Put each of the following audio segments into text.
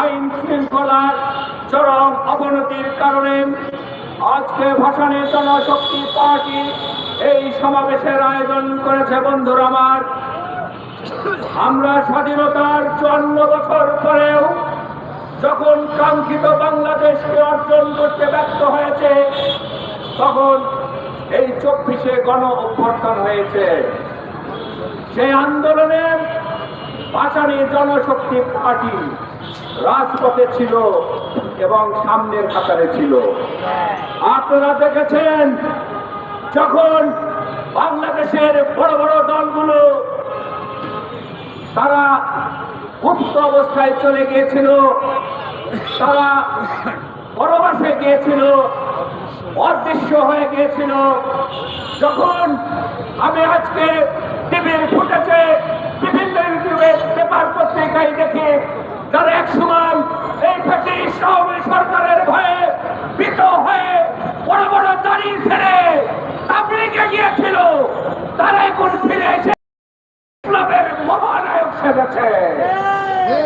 আইন শৃঙ্খলার চরম অবনতির কারণে আজকে ভাসানী জনশক্তি পার্টি এই সমাবেশের আয়োজন করেছে, বন্ধুরা আমার। আমরা স্বাধীনতার চুয়ান্ন বছর পরেও যখন কাঙ্ক্ষিত বাংলাদেশকে অর্জন করতে ব্যর্থ হয়েছে, তখন এই চব্বিশে গণ অভ্যর্থন হয়েছে। সেই আন্দোলনে ভাসানী জনশক্তি পার্টি রাজপথে ছিল এবং সামনের কাতারে ছিল। আপনারা দেখেছেন, যখন বাংলাদেশের বড় বড় দলগুলো তারা গুপ্ত অবস্থায় চলে গিয়েছিল, তারা পরবাসে গিয়েছিল, অদৃশ্য হয়ে গিয়েছিল, যখন আমি আজকে টিভির ফুটেছে বিভিন্ন ইউটিউবে পত্রিকায় দেখি, যারা এক সময় এই ফ্যাসিস্ট আওয়ামী সরকারের ভয়ে ভীত হয়ে বড় বড় দাড়ি ছেড়ে তাবলিগে গিয়েছিল, তারা এখন ফিরে এসে বিপ্লবের মহানায়ক সেজেছে।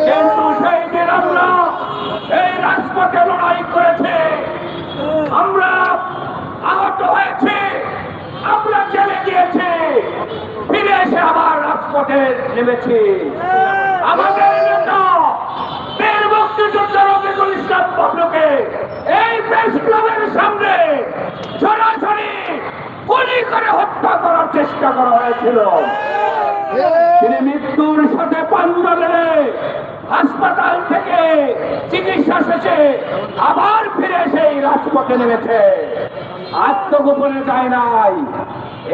কিন্তু সেই দিন আমরা এই রাজপথে লড়াই করেছে। আমরা আহত হয়েছে, আমরা জেলে গিয়েছি, ফিরে এসে আবার রাজপথে নেমেছি। আমাদের নেতা, বীর মুক্তিযোদ্ধা রফিকুল ইসলাম বাবলুকে এই প্রেস ক্লাবের সামনে সরাসরি গুলি করে হত্যা করার চেষ্টা করা হয়েছিল। তিনি মৃত্যুর সাথে পাঞ্জা মেরে হাসপাতাল থেকে চিকিৎসা শেষে আবার ফিরে এসে রাজপথে নেমেছে। আত্মগোপনে যায় নাই।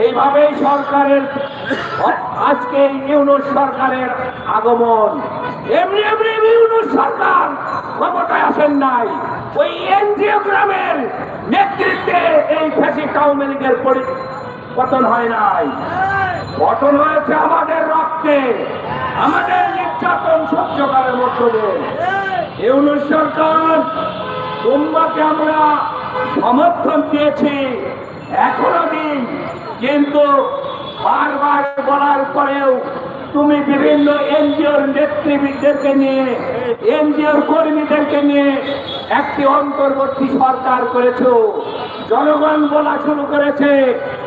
এইভাবেই সরকারের, আজকে ইউনুস সরকারের আগমন। এমনি এমনি ইউনুস সরকার ক্ষমতায় আসেন নাই। ওই এনজিও গ্রামের নেতৃত্বে এই ফ্যাসিস্ট আওয়ামী লীগের পতন হয় নাই। পতন হয়েছে আমাদের রক্তে, আমাদের নির্যাতন সহ্য করার মধ্য দিয়ে। ইউনুস সরকার তোমাকে আমরা সমর্থন দিয়েছি। এখনও দিন কিন্তু বারবার বলার পরেও তুমি বিভিন্ন এনজিওর নেতৃবৃন্দদেরকে নিয়ে, এনজিওর কর্মীদেরকে নিয়ে একটি অন্তর্বর্তী সরকার করেছ। জনগণ বলা শুরু করেছে,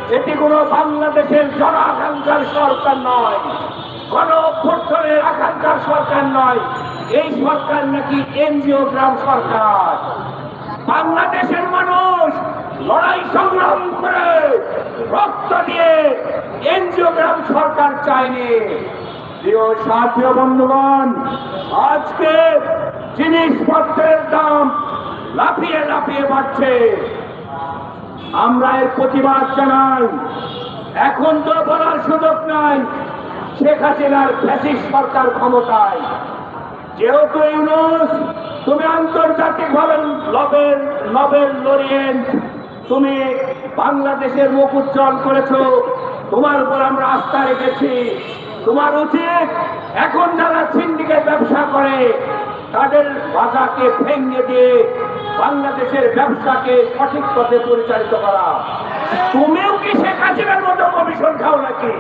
এটি কোনো বাংলাদেশের জন আকাঙ্ক্ষার সরকার নয়, গণ অভ্যর্থনের আকাঙ্ক্ষার সরকার নয়। এই সরকার নাকি এনজিও গ্রাম সরকার। বাংলাদেশের মানুষ লড়াই সংগ্রাম করে রক্ত দিয়ে এনজিও গ্রাম সরকার চায়নি। প্রিয় বন্ধুগণ, আজকে জিনিসপত্রের দাম লাফিয়ে লাফিয়ে বাড়ছে। আমরা এর প্রতিবাদ জানাই। এখন তো বলার সুযোগ নাই, শেখ হাসিনার ফ্যাসিস সরকার ক্ষমতায়। যেহেতু ইউনুস, তুমি আন্তর্জাতিক ভাবে নোবেল নোবেল লরিয়েন্ট তুমি বাংলাদেশের মুখ উজ্জ্বল করেছ। তোমার উপর আমরা আস্থা রেখেছি। তোমার উচিত এখন যারা সিন্ডিকেট ব্যবসা করে, তাদের বাজাকে ভেঙে দিয়ে বাংলাদেশের ব্যবসাকে সঠিক পথে পরিচালিত করা। তুমিও কি শেখ হাসিনার মতো কমিশন খাও নাকি?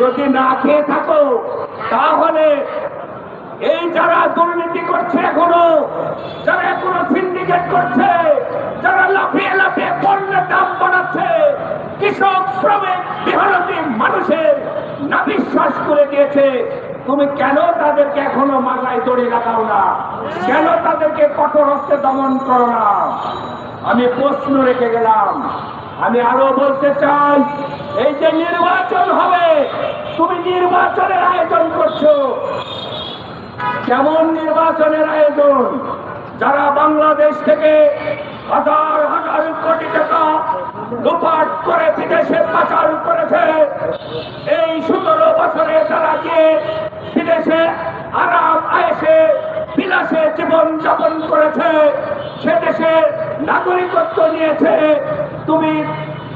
যদি না খেয়ে থাকো, তাহলে এই যারা দুর্নীতি করছে এখনও, যারা এখনও সিন্ডিকেট করছে, যারা লাফিয়ে লাফিয়ে পণ্যের দাম বাড়াচ্ছে, কৃষক, শ্রমিক বিহারতী মানুষের না বিশ্বাস করে দিয়েছে। তুমি কেন তাদেরকে এখনও মাথায় দড়ি লাগাও না? কেন তাদেরকে কঠোর হস্তে দমন করো না? আমি প্রশ্ন রেখে গেলাম। আমি আরও বলতে চাই, এই যে নির্বাচন হবে, তুমি নির্বাচনের আয়োজন করছ। কেমন নির্বাচনের আয়োজন? যারা বাংলাদেশ থেকে হাজার হাজার কোটি টাকা লুপাট করে বিদেশে পাচার করেছে, এই সতেরো বছরে যারা গিয়ে বিদেশে আরাম, আয়েসে, বিলাসে জীবন যাপন করেছে, সে দেশে নাগরিকত্ব নিয়েছে। তুমি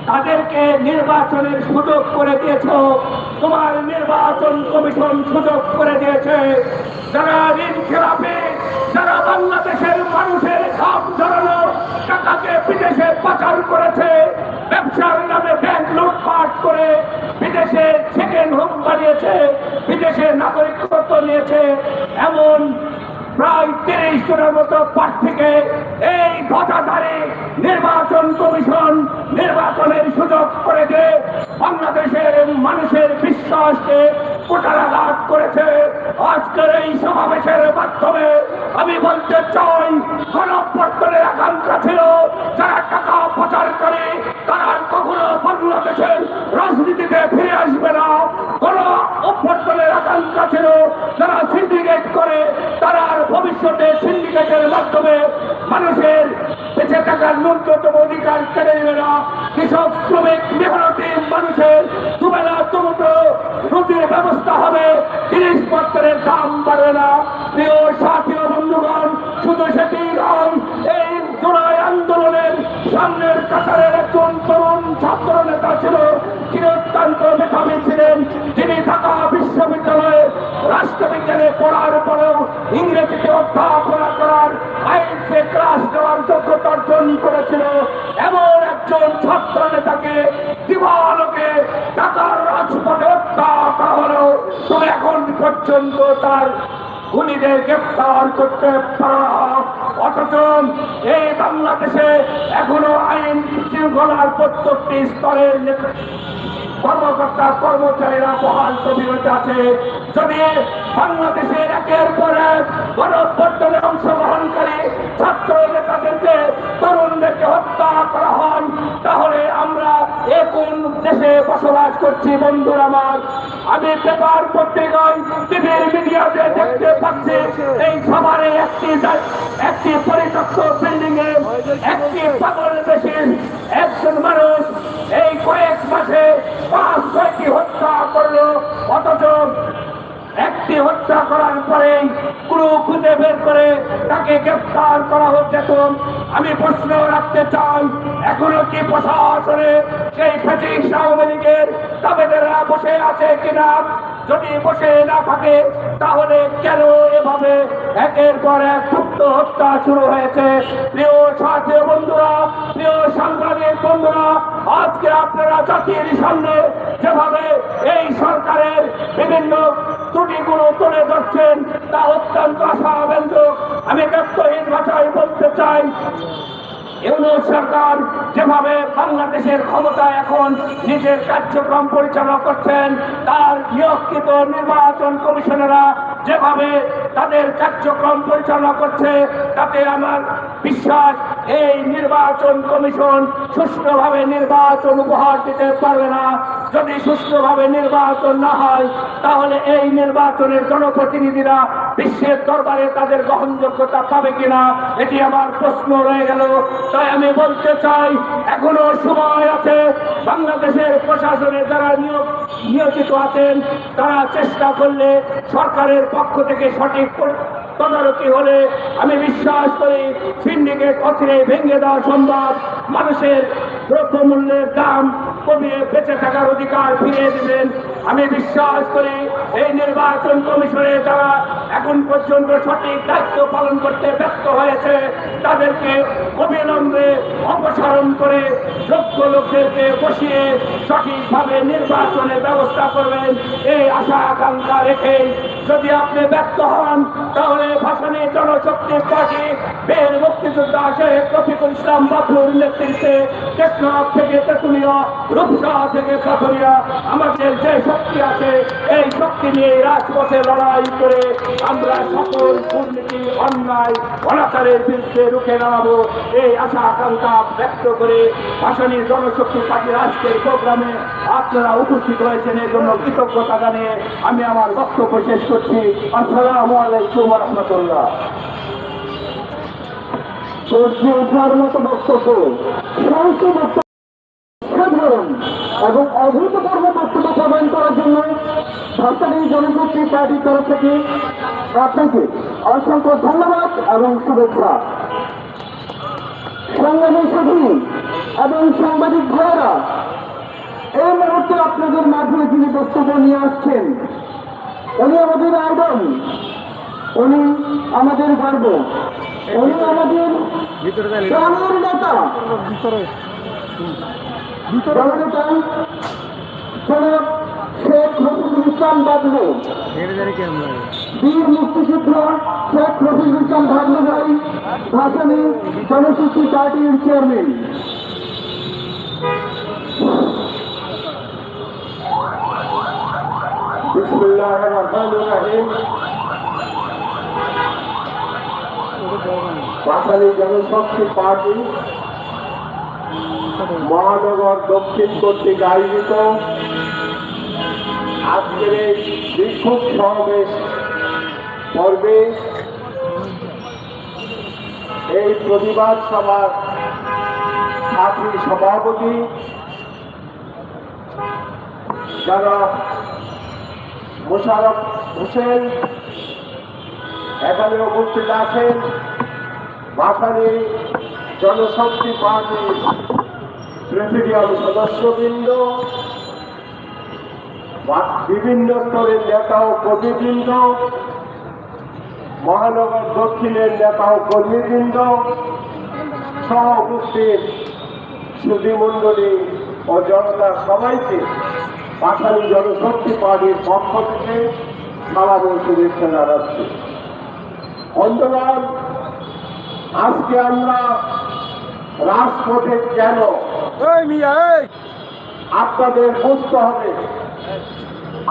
তাদেরকে নির্বাচনের সুযোগ করে দিয়েছ, তোমার নির্বাচন কমিশন সুযোগ করে দিয়েছে। যারা ঋণ খেলাপে যারা বাংলাদেশের মানুষের ঘাম ধরানো টাকাকে বিদেশে পাচার করেছে, ব্যবসার নামে ব্যাংক লুটপাট করে বিদেশে সেকেন্ড হোম বানিয়েছে, বিদেশে নাগরিকত্ব নিয়েছে, এমন প্রায় তিরিশ জনের মতো প্রার্থীকে এই ধ্বজাধারী নির্বাচন কমিশন নির্বাচনের সুযোগ করে দিয়ে বাংলাদেশের মানুষের বিশ্বাসকে কোটারাঘাত করেছে। আজকের এই সমাবেশের মাধ্যমে আমি বলতে চাই গণপর্তনের আকাঙ্ক্ষা ছিল যারা টাকা প্রচার করে, তারা কখনো বাংলাদেশের রাজনীতিতে ফিরে আসবে না। কোন অভ্যর্থনের আকাঙ্ক্ষা ছিল যারা সিন্ডিকেট করে, তারা ভবিষ্যতে সিন্ডিকেটের মাধ্যমে মানুষের বেঁচে থাকার ন্যূনতম অধিকার কেড়ে নেবে না। কৃষক, শ্রমিক, মেহনতি ব্যবস্থা হবে। জিনিসপত্রের দাম বাড়বে না। প্রিয় সাথী বন্ধুগণ, শুধু সেটি নয়, এই জুলাই আন্দোলনের সামনের কাতারের একজন তরুণ ছাত্র নেতা ছিল মেধাবী ছিলেন। ঢাকা বিশ্ববিদ্যালয়ে রাষ্ট্রবিজ্ঞানে পড়ার পরেও ইংরেজিতে অধ্যাপনা করার আইনসে ক্লাস নেওয়ার যোগ্যতা অর্জন করেছিল। এমন একজন ছাত্র নেতাকে দিবালোকে ঢাকার রাজপথে পর্যন্ত তার খুনিদের গ্রেপ্তার করতে অথচ এই বাংলাদেশে এখনও আইন শৃঙ্খলার প্রত্যেকটি স্তরের কর্মকর্তা, কর্মচারীরা বহাল তবিরতে আছে। যদি বাংলাদেশের একের পর এক গণঅভ্যর্থনে অংশগ্রহণকারী ছাত্র নেতাদেরকে, তরুণদেরকে হত্যা করা হয়, তাহলে আমরা কোন দেশে বসবাস করছি বন্ধুরা আমার? আমি পেপার পত্রিকায় টিভির মিডিয়াতে দেখতে পাচ্ছি, এই সবারে একটি একটি পরিত্যক্ত বিল্ডিং এ একটি পাগল বেশি, একজন মানুষ এই কয়েক মাসে পাঁচ, ছয়টি হত্যা করল, অথচ একটি হত্যা করার পরে পুরো খুঁজে বের করে তাকে গ্রেফতার করা হোক যেত আমি প্রশ্ন রাখতে চাই, এখনও কি প্রশাসনে সেই ফেসিস আওয়ামী লীগের দাবেদাররা বসে আছে কিনা? যদি বসে না থাকে, তাহলে কেন এভাবে একের পর এক গুপ্ত হত্যা শুরু হয়েছে? প্রিয় সাথী বন্ধুরা, প্রিয় সাংবাদিক বন্ধুরা, আজকে আপনারা জাতির সামনে যেভাবে এই সরকারের বিভিন্ন ত্রুটিগুলো তুলে ধরছেন তা অত্যন্ত আশাব্যঞ্জক। আমি ব্যক্তহীন ভাষায় বলতে চাই সরকার যেভাবে বাংলাদেশের ক্ষমতা এখন নিজের কার্যক্রম পরিচালনা করছেন, তার নিয়োগকৃত নির্বাচন কমিশনেরা যেভাবে তাদের কার্যক্রম পরিচালনা করছে, তাতে আমার বিশ্বাস এই নির্বাচন কমিশন সুষ্ঠুভাবে নির্বাচন উপহার দিতে পারবে না। যদি সুষ্ঠুভাবে নির্বাচন না হয়, তাহলে এই নির্বাচনের জনপ্রতিনিধিরা বিশ্বের দরবারে তাদের গ্রহণযোগ্যতা পাবে কিনা, এটি আমার প্রশ্ন রয়ে গেল। তাই আমি বলতে চাই, এখনও সময় আছে, বাংলাদেশের প্রশাসনে যারা নিয়োগ, নিয়োজিত আছেন, তারা চেষ্টা করলে সরকারের পক্ষ থেকে সঠিক তদারকি হলে, আমি বিশ্বাস করি সিন্ডিকেট অচিরে ভেঙে দেওয়া সম্ভব। মানুষের দ্রব্যমূল্যের দাম কমিয়ে বেঁচে থাকার অধিকার ফিরিয়ে দিবেন। আমি বিশ্বাস করি এই নির্বাচন কমিশনে যারা এখন পর্যন্ত সঠিক দায়িত্ব পালন করতে ব্যর্থ হয়েছে। তাদেরকে অবিলম্বে অপসারণ করে যোগ্য লোকদেরকে বসিয়ে সঠিকভাবে নির্বাচনের ব্যবস্থা করবেন। এই আশা আকাঙ্ক্ষা রেখে যদি আপনি ব্যর্থ হন, তাহলে ভাষণে জনশক্তি পার্টি, বীর মুক্তিযোদ্ধা শেখ রফিকুল ইসলাম বাবুর নেতৃত্বে টেকনাফ থেকে তেতুলিয়া, রূপসা থেকে কাঠুরিয়া আমাদের যে শক্তি আছে, এই শক্তি নিয়ে রাজপথে লড়াই করে আমরা সকল দুর্নীতি, অন্যায়, অনাচারের বিরুদ্ধে রুখে দাঁড়াবো। এই আশা আকাঙ্ক্ষা ব্যক্ত করে ভাষণী জনশক্তি পার্টির আজকের প্রোগ্রামে আপনারা উপস্থিত হয়েছেন এর জন্য কৃতজ্ঞতা জানিয়ে আমি আমার বক্তব্য শেষ করছি। আসসালামু আলাইকুম রহমতুল্লাহ। সাধারণ এবং অভূতপূর্ব বক্তব্য প্রদান জন্য ভাষালী জনশক্তি পার্টির তরফ থেকে আপনাকে অসংখ্য ধন্যবাদ এবং শুভেচ্ছা। সংগ্রামী সাথী এবং সাংবাদিক ভাইয়েরা এই মুহূর্তে আপনাদের মাঝে যিনি বক্তব্য নিয়ে আসছেন উনি আমাদের আইডল উনি আমাদের গর্ব উনি আমাদের গ্রামের নেতা। জননেতা জনাব শেখ রফিকুল ইসলাম বাবলু বীর মুক্তিযোদ্ধা শেখ রফিকুল ইসলাম বাবলু ভাসানী জনশক্তি পার্টির চেয়ারম্যান। বাঙালি জনশক্তি পার্টি মহানগর দক্ষিণ কর্তৃক আয়োজিত আজকের এই বিক্ষোভ সমাবেশ পর্বে এই প্রতিবাদ সভার ছাত্রী সভাপতি যারা মোশারফ হোসেন এখানে উপস্থিত আছেন বাসানি জনশক্তি পার্টির প্রেসিডিয়াম সদস্যবৃন্দ বিভিন্ন স্তরের নেতা ও কর্মীবৃন্দ মহানগর দক্ষিণের নেতা ও কর্মীবৃন্দ সহ উপস্থিত সুধীমণ্ডলী ও জনতা সবাইকে পাঠানি জনশক্তি পার্টির পক্ষ থেকে সালাম ও শুভেচ্ছা জানাচ্ছি। বন্ধুগণ আজকে আমরা রাজপথে কেন আপনাদের বুঝতে হবে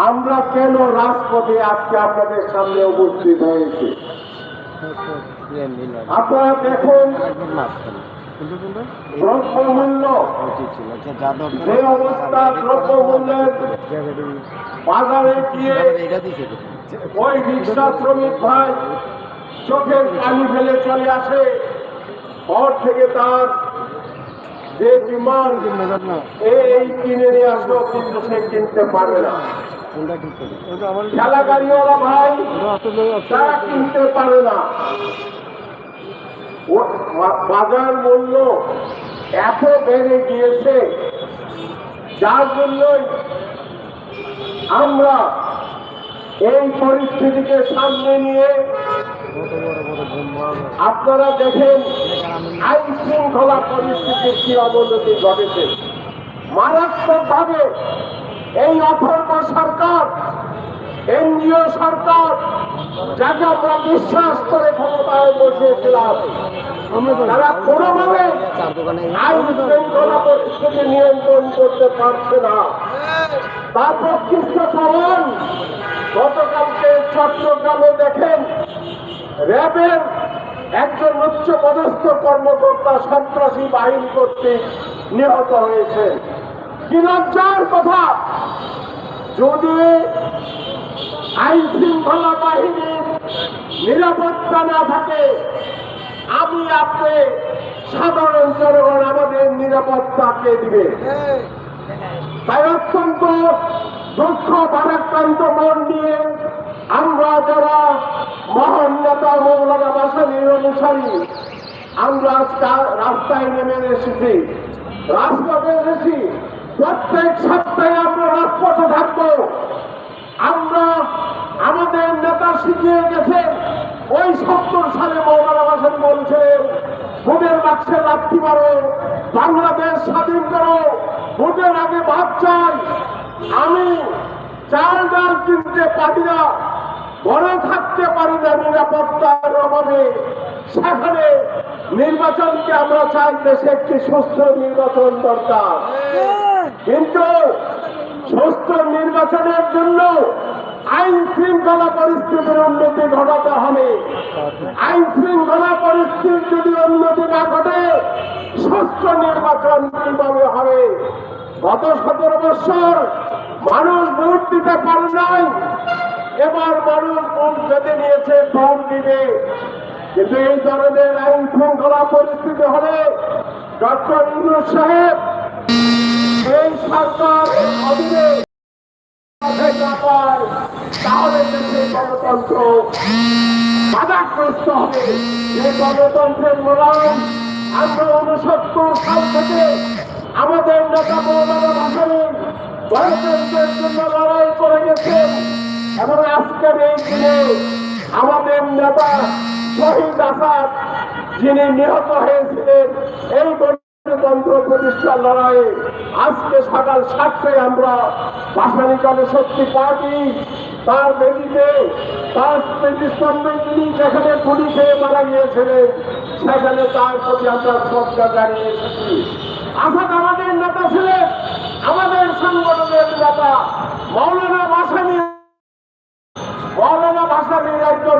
আমরা কেন রাজপথে আজকে আপনাদের সামনে উপস্থিত হয়েছি? আপনারা দেখুন যে অবস্থা বাজারে রিক্সা শ্রমিক ভাই চোখের চলে পর থেকে তার যে এই কিনে নিয়ে আসলো, কিন্তু সে কিনতে পারবে না। খেলা গাড়িওয়ালা ভাই তারা কিনতে পারে না। বাজার মূল্য এত বেড়ে গিয়েছে যার জন্যই আমরা এই পরিস্থিতিকে সামনে নিয়ে আপনারা দেখেন আইন শৃঙ্খলা পরিস্থিতির কি অবনতি ঘটেছে। মারাত্মক ভাবে এই অথর্ব সরকার এনজিও সরকার যাকে আমরা বিশ্বাস করে ক্ষমতায় বসিয়েছিলাম তারা কোনোভাবে আইন শৃঙ্খলা পরিস্থিতি নিয়ন্ত্রণ করতে পারছে না। তার প্রকৃষ্ট কারণ গতকালকে চট্টগ্রামে দেখেন র্যাবের একজন উচ্চ পদস্থ কর্মকর্তা সন্ত্রাসী বাহিনী কর্তৃক নিহত হয়েছে। লজ্জার কথা। যদি আইন শৃঙ্খলা বাহিনীর নিরাপত্তা না থাকে, আমি আপনি সাধারণ জনগণ আমাদের নিরাপত্তা কে দিবে। তাই অত্যন্ত দুঃখ ভারাক্রান্ত মন নিয়ে আমরা যারা মহান নেতা মৌলানা বাসানির অনুসারী, আমরা রাস্তায় নেমে এসেছি। রাজপথে এসেছি। প্রত্যেক সপ্তাহে আমরা রাজপথে থাকব। আমরা আমাদের নেতা শিখিয়ে গেছে, ওই সত্তর সালে মৌলানা বাসান বলছিলেন, ভোটের বাক্সে লাথি মারো, বাংলাদেশ স্বাধীন করো, ভোটের আগে ভাব চাই। আমি চাল ডাল কিনতে পারি না, ঘরে থাকতে পারি না নিরাপত্তার অভাবে। সেখানে নির্বাচনকে আমরা চাই দেশে একটি সুস্থ নির্বাচন দরকার। কিন্তু সুস্থ নির্বাচনের জন্য আইন শৃঙ্খলা পরিস্থিতির উন্নতি ঘটাতে হবে। আইন শৃঙ্খলা পরিস্থিতির যদি উন্নতি না ঘটে, সুস্থ নির্বাচন কীভাবে হবে? গত সতেরো বছর মানুষ ভোট দিতে পারে নাই। এবার মানুষ ভোট বেঁধে নিয়েছে ভোট দিবে। কিন্তু এই ধরনের আইন শৃঙ্খলা পরিস্থিতি হলে ডক্টর ইউনুস সাহেব এই সরকার অধীনে গণতন্ত্রের মূল্যায়ন আমরা উনসত্তর আমাদের নেতা মৌলানা লড়াই করে গেছেন। এবং আজকের এই দিনে আমাদের নেতা শহীদ আসাদ যিনি নিহত হয়েছিলেন, এই তন্ত্র প্রতিষ্ঠার লড়াইয়ে আজকে সকাল সাতটায় আমরা ভাসানী জনশক্তি পার্টি, তার বেদিতে তার তিনি যেখানে গুলি খেয়ে মারা গিয়েছিলেন। সেখানে তার প্রতি আমরা শ্রদ্ধা জানিয়ে এসেছি। আসাদ আমাদের নেতা ছিলেন, আমাদের সংগঠনের নেতা। মৌলানা ভাসানী মৌলানা ভাসানীর একজন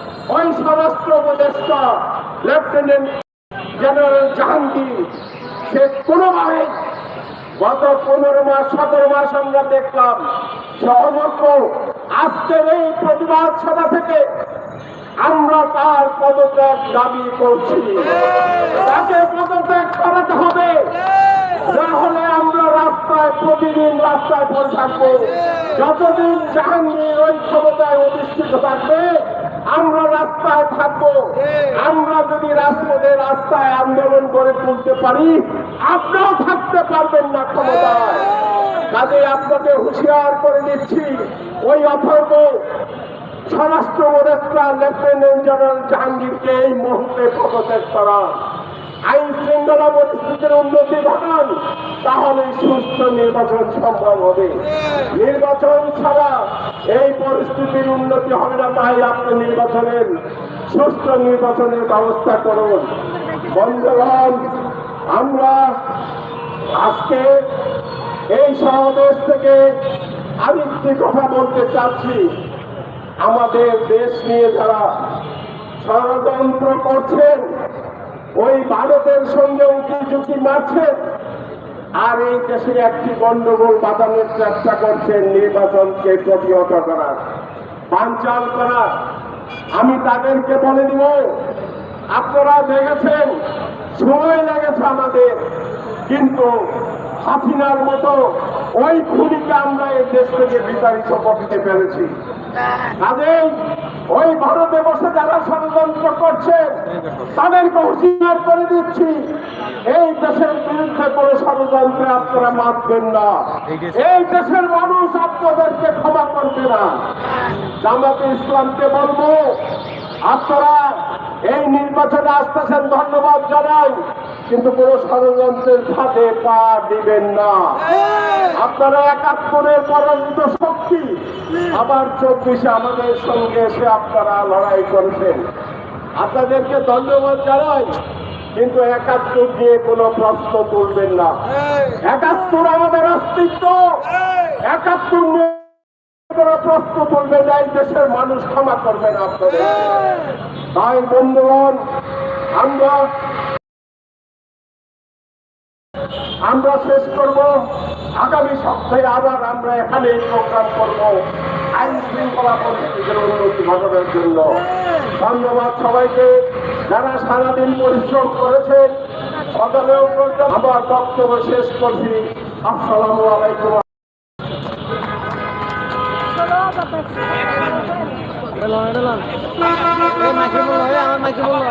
ওই স্বরাষ্ট্র উপদেষ্টা লেফটেন্যান্ট জেনারেল জাহাঙ্গীর। সে কোনোভাবে গত পনেরো মাস, সতেরো মাস আমরা দেখলাম সহমত আজকের এই প্রতিবাদ সভা থেকে আমরা তার পদত্যাগ দাবি করছি। তাকে পদত্যাগ করাতে হবে। না হলে আমরা রাস্তায় প্রতিদিন রাস্তায় পড়ে থাকব। যতদিন জাহাঙ্গীর ওই ক্ষমতায় অধিষ্ঠিত থাকবে আমরা রাস্তায় থাকব। আমরা যদি রাজপথে রাস্তায় আন্দোলন করে তুলতে পারি আপনারাও থাকতে পারবেন না ক্ষমতায়। কাজে আপনাকে হুঁশিয়ার করে দিচ্ছি ওই অথর্ব স্বরাষ্ট্র উপদেষ্টা লেফটেন্যান্ট জেনারেল জাহাঙ্গীরকে এই মুহূর্তে পদত্যাগ করা। আইন শৃঙ্খলা পরিস্থিতির উন্নতি ঘটান তাহলে সুস্থ নির্বাচন সম্ভব হবে। নির্বাচন ছাড়া এই পরিস্থিতির উন্নতি হবে না, তাই আপনি নির্বাচনের, সুস্থ নির্বাচনের ব্যবস্থা করুন। বন্ধুগণ, আমরা আজকে এই সমাবেশ থেকে আরেকটি কথা বলতে চাচ্ছি। আমাদের দেশ নিয়ে যারা ষড়যন্ত্র করছেন ওই ভারতের সঙ্গে উঁকি ঝুঁকি মারছেন আর এই দেশে একটি গন্ডগোল বাঁধানোর চেষ্টা করছেন নির্বাচনকে প্রতিহত করার, বানচাল করার। আমি তাদেরকে বলে দিব, আপনারা দেখেছেন, সময় লেগেছে আমাদের, কিন্তু হাসিনার মতো ওই খুনিকে আমরা এই দেশ থেকে বিতাড়িত করতে পেরেছি। কাজেই ওই ভারতে বসে যারা ষড়যন্ত্র করছে তাদেরকে হুঁশিয়ার করে দিচ্ছি। এই দেশের বিরুদ্ধে কোনো ষড়যন্ত্রে আপনারা মাতবেন না। এই দেশের মানুষ আপনাদেরকে ক্ষমা করবে না। জামাতে ইসলামকে বলব, আপনারা এই নির্বাচনে আসতেছেন ধন্যবাদ জানাই। কিন্তু কোনো ষড়যন্ত্রের ফাঁদে পা দিবেন না। আপনারা একাত্তরের পরাজিত শক্তি। আবার চব্বিশে আমাদের সঙ্গে এসে আপনারা লড়াই করছেন। আপনাদেরকে ধন্যবাদ জানাই কিন্তু একাত্তর দিয়ে কোনো প্রশ্ন তুলবেন না। একাত্তর আমাদের অস্তিত্ব। একাত্তর নিয়ে কোনো প্রশ্ন তুলবেন না এই দেশের মানুষ ক্ষমা করবেন আপনাদের। তাই বন্ধুগণ আমরা আমরা শেষ করব। আগামী সপ্তাহে আবার আমরা এখানে প্রোগ্রাম করব। আইন শৃঙ্খলা পরিস্থিতির উন্নতি ঘটানোর জন্য। ধন্যবাদ সবাইকে। যারা সারাদিন পরিশ্রম করেছেন, সকালেও আমার বক্তব্য শেষ করছি। আসসালামু আলাইকুম। আমার মাইকে বলল